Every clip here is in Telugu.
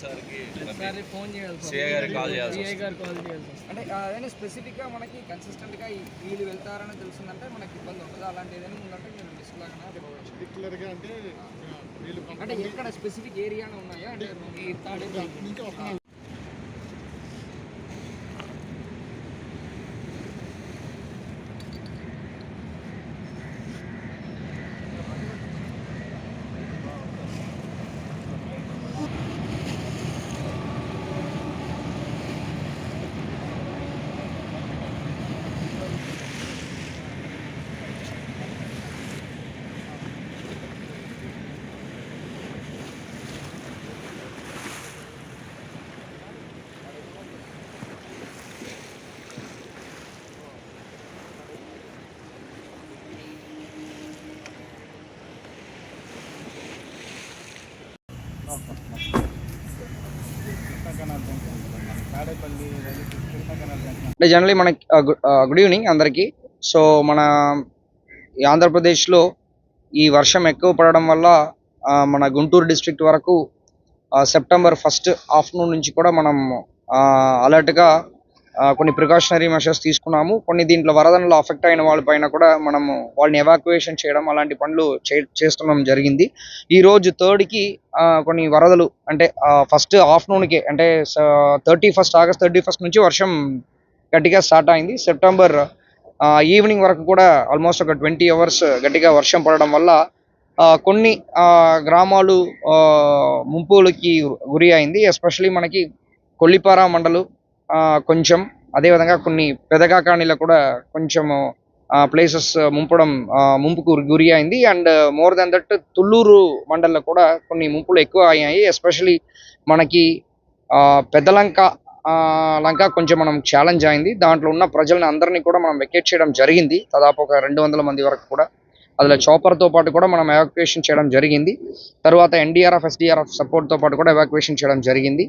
సార్కి ఫోన్ కాల్ వస్తుంది అంటే అదైనా స్పెసిఫిక్గా మనకి కన్సిస్టెంట్గా వీళ్ళు వెళ్తారని తెలిసిందంటే మనకి ఇబ్బంది ఉంటుంది అలాంటి ఏదైనా ఉందంటే మీరు లిస్ట్ లాగా అంటే అంటే ఎక్కడ స్పెసిఫిక్ ఏరియానే ఉన్నాయా? అంటే అంటే జనరలీ మనకి గుడ్ ఈవినింగ్ అందరికీ. సో మన ఆంధ్రప్రదేశ్లో ఈ వర్షం ఎక్కువ పడడం వల్ల మన గుంటూరు డిస్ట్రిక్ట్ వరకు సెప్టెంబర్ ఫస్ట్ ఆఫ్టర్నూన్ నుంచి కూడా మనం అలర్ట్గా కొన్ని ప్రికాషనరీ మెషర్స్ తీసుకున్నాము. కొన్ని దీంట్లో వరదనలో అఫెక్ట్ అయిన వాళ్ళపైన కూడా మనము వాళ్ళని ఎవాక్యుయేషన్ చేయడం అలాంటి పనులు చే చేస్తున్నాం జరిగింది. ఈ రోజు థర్డ్కి కొన్ని వరదలు అంటే ఫస్ట్ ఆఫ్టర్నూన్కి అంటే thirty first August thirty first నుంచి వర్షం గట్టిగా స్టార్ట్ అయింది. సెప్టెంబర్ ఈవినింగ్ వరకు కూడా ఆల్మోస్ట్ ఒక ట్వంటీ అవర్స్ గట్టిగా వర్షం పడడం వల్ల కొన్ని ఆ, గ్రామాలు ముంపులకి గురి అయింది. ఎస్పెషలీ మనకి కొల్లిపార మండలు కొంచెం అదేవిధంగా కొన్ని పెదగాకాణిలో కూడా కొంచెము ప్లేసెస్ ముంపడం ముంపుకు గురి అయింది. And more than that Thullur మండల్లో కూడా కొన్ని ముంపులు ఎక్కువ అయ్యాయి. ఎస్పెషలీ మనకి పెద్దలంక లంక కొంచెం మనం ఛాలెంజ్ అయింది. దాంట్లో ఉన్న ప్రజల్ని అందరినీ కూడా మనం వెకేట్ చేయడం జరిగింది. దాదాపు ఒక రెండు వందల మంది వరకు కూడా. అందులో చాపర్తో పాటు కూడా మనం ఎవాక్యుయేషన్ చేయడం జరిగింది. తర్వాత ఎన్డీఆర్ఎఫ్ ఎస్డీఆర్ఎఫ్ సపోర్ట్తో పాటు కూడా ఎవాక్యుయేషన్ చేయడం జరిగింది.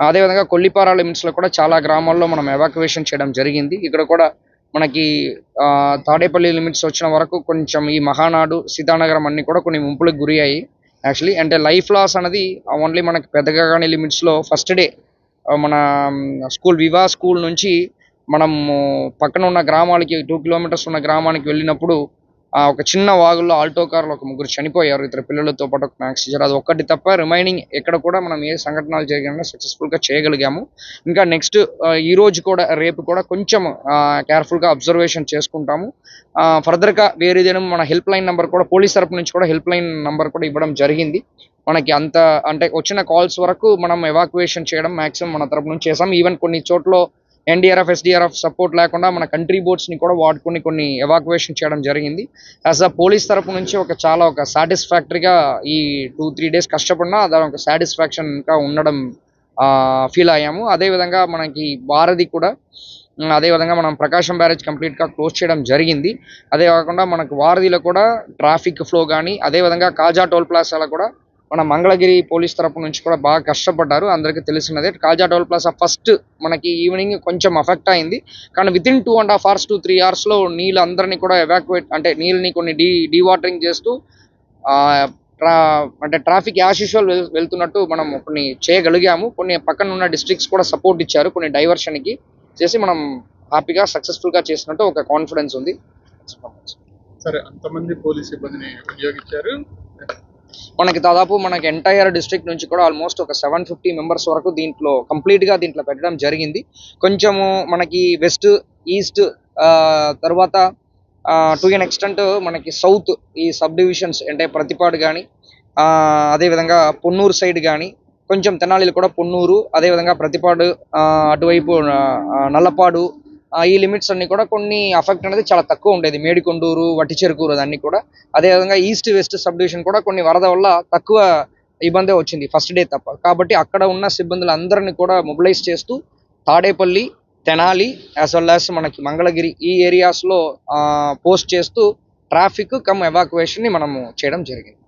అదేవిధంగా కొల్లిపార లిమిట్స్లో కూడా చాలా గ్రామాల్లో మనం ఎవాక్యువేషన్ చేయడం జరిగింది. ఇక్కడ కూడా మనకి తాడేపల్లి లిమిట్స్ వచ్చిన వరకు కొంచెం ఈ మహానాడు సీతానగరం అన్ని కూడా కొన్ని ముంపులకు గురి అయ్యి యాక్చువల్లీ అంటే లైఫ్ లాస్ అనేది ఓన్లీ మనకి పెద్దగా కానీ లిమిట్స్లో ఫస్ట్ డే మన స్కూల్ వివా స్కూల్ నుంచి మనము పక్కన ఉన్న గ్రామాలకి టూ కిలోమీటర్స్ ఉన్న గ్రామానికి వెళ్ళినప్పుడు ఆ ఒక చిన్న వాగుల్లో ఆల్టో కార్లో ఒక ముగ్గురు చనిపోయారు. ఇద్దరు పిల్లలతో పాటు ఒక మ్యాక్స్ అది ఒక్కటి తప్ప రిమైనింగ్ ఎక్కడ కూడా మనం ఏ సంఘటనలు జరిగినా సక్సెస్ఫుల్గా చేయగలిగాము. ఇంకా నెక్స్ట్ ఈ రోజు కూడా రేపు కూడా కొంచెం కేర్ఫుల్గా అబ్జర్వేషన్ చేసుకుంటాము. ఫర్దర్గా వేరేదైనా మన హెల్ప్ లైన్ నెంబర్ కూడా పోలీస్ తరపు నుంచి కూడా హెల్ప్ లైన్ నెంబర్ కూడా ఇవ్వడం జరిగింది. మనకి అంత అంటే వచ్చిన కాల్స్ వరకు మనం ఎవాక్యుయేషన్ చేయడం మాక్సిమం మన తరపు నుంచి చేసాం ఈవెన్ కొన్ని చోట్ల ఎన్డీఆర్ఎఫ్ ఎస్డీఆర్ఎఫ్ సపోర్ట్ లేకుండా మన కంట్రీ బోర్డ్స్ని కూడా వాడుకొని కొన్ని ఎవాక్యువేషన్ చేయడం జరిగింది. యాజ్ అ పోలీస్ తరపు నుంచి ఒక చాలా ఒక సాటిస్ఫాక్టరీగా ఈ టూ త్రీ డేస్ కష్టపడినా అది ఒక ఇంకా ఉండడం ఫీల్ అయ్యాము. అదేవిధంగా మనకి భారతి కూడా అదేవిధంగా మనం ప్రకాశం బ్యారేజ్ కంప్లీట్గా క్లోజ్ చేయడం జరిగింది. అదే కాకుండా మనకు వారధిలో కూడా ట్రాఫిక్ ఫ్లో కానీ అదేవిధంగా కాజా టోల్ ప్లాసాలో కూడా మన మంగళగిరి పోలీస్ తరపు నుంచి కూడా బాగా కష్టపడ్డారు. అందరికీ తెలిసినదే. కాజా టోల్ ప్లాజా ఫస్ట్ మనకి ఈవినింగ్ కొంచెం అఫెక్ట్ అయింది. కానీ within two and half hours two three అవర్స్లో నీళ్ళు అందరినీ కూడా ఎవాక్యువేట్ అంటే నీళ్ళని కొన్ని డీ డీవాటరింగ్ చేస్తూ ట్రా అంటే ట్రాఫిక్ యాజ్ యూజువల్ వెళ్తున్నట్టు మనం కొన్ని చేయగలిగాము. కొన్ని పక్కన ఉన్న డిస్ట్రిక్ట్స్ కూడా సపోర్ట్ ఇచ్చారు కొన్ని డైవర్షన్కి చేసి మనం హ్యాపీగా సక్సెస్ఫుల్గా చేసినట్టు ఒక కాన్ఫిడెన్స్ ఉంది. సరే అంతమంది పోలీస్ సిబ్బందిని వినియోగించారు. మనకి దాదాపు మనకి ఎంటైర్ డిస్ట్రిక్ట్ నుంచి కూడా ఆల్మోస్ట్ ఒక సెవెన్ ఫిఫ్టీ మెంబర్స్ వరకు దీంట్లో కంప్లీట్గా దీంట్లో పెట్టడం జరిగింది. కొంచెము మనకి వెస్ట్ ఈస్ట్ తర్వాత టు ఎన్ ఎక్స్టెంట్ మనకి సౌత్ ఈ సబ్ డివిజన్స్ అంటే ప్రతిపాడు కానీ అదేవిధంగా పొన్నూరు సైడ్ కానీ కొంచెం తెనాలిలు కూడా పొన్నూరు అదేవిధంగా ప్రతిపాడు అటువైపు నల్లపాడు ఈ లిమిట్స్ అన్ని కూడా కొన్ని అఫెక్ట్ అనేది చాలా తక్కువ ఉండేది. మేడికొండూరు వట్టిచెరుకూరు అదన్నీ కూడా. అదేవిధంగా ఈస్ట్ వెస్ట్ సబ్ డివిజన్ కూడా కొన్ని వరద వల్ల తక్కువ ఇబ్బందే వచ్చింది ఫస్ట్ డే తప్ప. కాబట్టి అక్కడ ఉన్న సిబ్బందులు అందరిని కూడా మొబిలైజ్ చేస్తూ Tadepalli Tenali as well as మనకి మంగళగిరి ఈ ఏరియాస్లో పోస్ట్ చేస్తూ ట్రాఫిక్ కమ్ ఎవాక్యువేషన్ని మనము చేయడం జరిగింది.